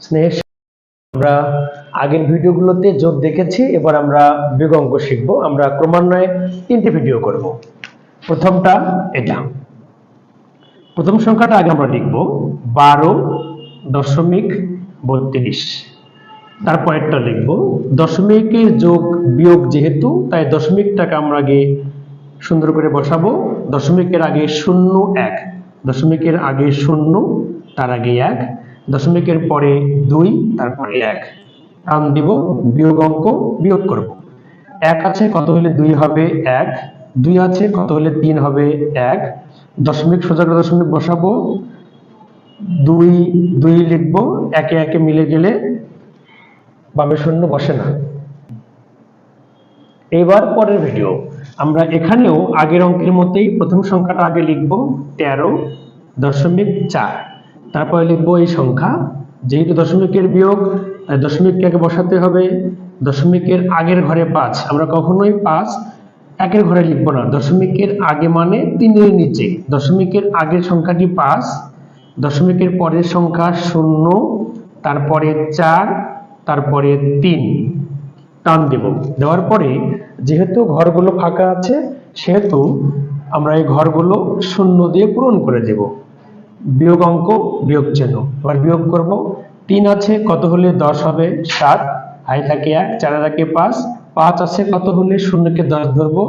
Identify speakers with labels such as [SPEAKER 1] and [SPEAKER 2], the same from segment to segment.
[SPEAKER 1] স্নেহ আমরা আগের ভিডিওগুলোতে যোগ দেখেছি, এবার আমরা বিয়োগ শিখব। আমরা ক্রমান্বয়ে তিনটি ভিডিও করব। প্রথমটা এটা। প্রথম সংখ্যাটা আগে আমরা লিখব। বারো দশমিক বত্রিশ। তারপরেরটা লিখব। দশমিকের যোগ বিয়োগ যেহেতু, তাই দশমিকটাকে আমরা আগে সুন্দর করে বসাবো। দশমিকের আগে শূন্য এক। দশমিকের আগে শূন্য, তার আগে এক। দশমিকের পরে দুই, তারপরে এক। টান দিব বিয়োগ অঙ্ক, বিয়োগ করব। এক আছে কত হলে দুই হবে এক, দুই আছে কত হলে তিন হবে এক। দশমিক সোজা দশমিক বসাবো। দুই দুই লিখব, একে একে মিলে গেলে বামে শূন্য বসে না। এবার পরের ভিডিও আমরা এখানেও আগের অঙ্কের মতোই প্রথম সংখ্যাটা আগে লিখব, তেরো দশমিক চার। তারপরে লিখব এই সংখ্যা। যেহেতু দশমিকের বিয়োগ দশমিককে আগে বসাতে হবে। দশমিকের আগের ঘরে পাঁচ। আমরা কখনোই পাঁচ একের ঘরে লিখব না। দশমিকের আগে মানে তিনের নিচে। দশমিকের আগের সংখ্যাটি পাঁচ। দশমিকের পরের সংখ্যা শূন্য, তারপরে চার, তারপরে তিন। টান দেব। দেওয়ার পরে যেহেতু ঘরগুলো ফাঁকা আছে, সেহেতু আমরা এই ঘরগুলো শূন্য দিয়ে পূরণ করে দেব। বিয়োগ অঙ্ক, বিয়োগ চিহ্ন। এবার বিয়োগ করব। তিন আছে, কত হলে দশ হবে? সাত। হাই থাকে এক, চার থাকে পাঁচ। পাঁচ আছে, কত হলে শূন্যকে দশ ধরবো?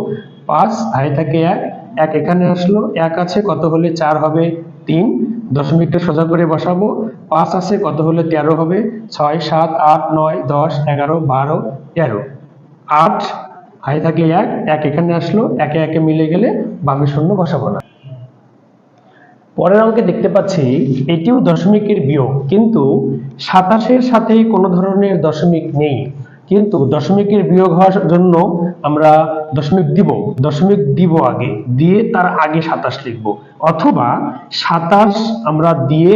[SPEAKER 1] পাঁচ। হাই থাকে এক এক এখানে আসলো। এক আছে, কত হলে চার হবে? তিন। দশমিকটা সোজা করে বসাবো। পাঁচ আছে, কত হলে তেরো হবে? ছয়, সাত, আট, নয়, দশ, এগারো, বারো, তেরো। আট। হাই থাকলে এক এক এখানে আসলো। একে একে মিলে গেলে বামে শূন্য বসাবো না। পরের অঙ্কে দেখতে পাচ্ছি এটিও দশমিকের বিয়োগ, কিন্তু সাতাশের সাথে কোনো ধরনের দশমিক নেই। কিন্তু দশমিকের বিয়োগ হওয়ার জন্য আমরা দশমিক দিব দশমিক দিব আগে, দিয়ে তার আগে সাতাশ লিখব। অথবা সাতাশ আমরা দিয়ে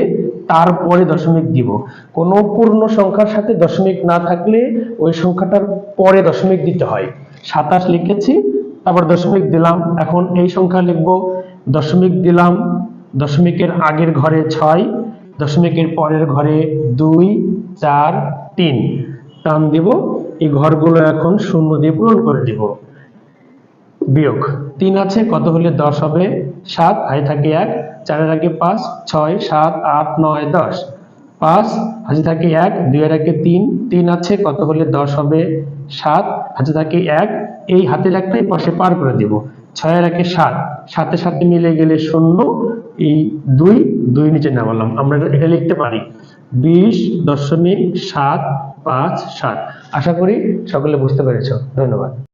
[SPEAKER 1] তারপরে দশমিক দিব। কোনো পূর্ণ সংখ্যার সাথে দশমিক না থাকলে ওই সংখ্যাটার পরে দশমিক দিতে হয়। সাতাশ লিখেছি, তারপর দশমিক দিলাম, এখন এই সংখ্যা লিখব, দশমিক দিলাম দশমিকের আগের ঘরে ছয়, দশমিকের পরের ঘরে দুই, চার, তিন। টান দিব, এই ঘরগুলো এখন শূন্য দিয়ে পূরণ করে দিব। বিয়োগ। তিন আছে, কত হলে দশ হবে? সাত, হাই থাকে এক, চারের আগে পাঁচ, ছয়, সাত, আট, নয়, দশ। পাঁচ হাজি থাকে এক, দুইয়ের আগে তিন তিন আছে, কত হলে দশ হবে? সাত হাতে থাকে এক, এই হাতের একটাই পাশে পার করে দিব। ছয়ের একে সাত। সাথে সাথে মিলে গেলে শূন্য। এই দুই দুই নিচে নামালাম। আমরা এটা লিখতে পারি। বিশ দশমিক সাত পাঁচ সাত। আশা করি সকলে বুঝতে পেরেছ। ধন্যবাদ।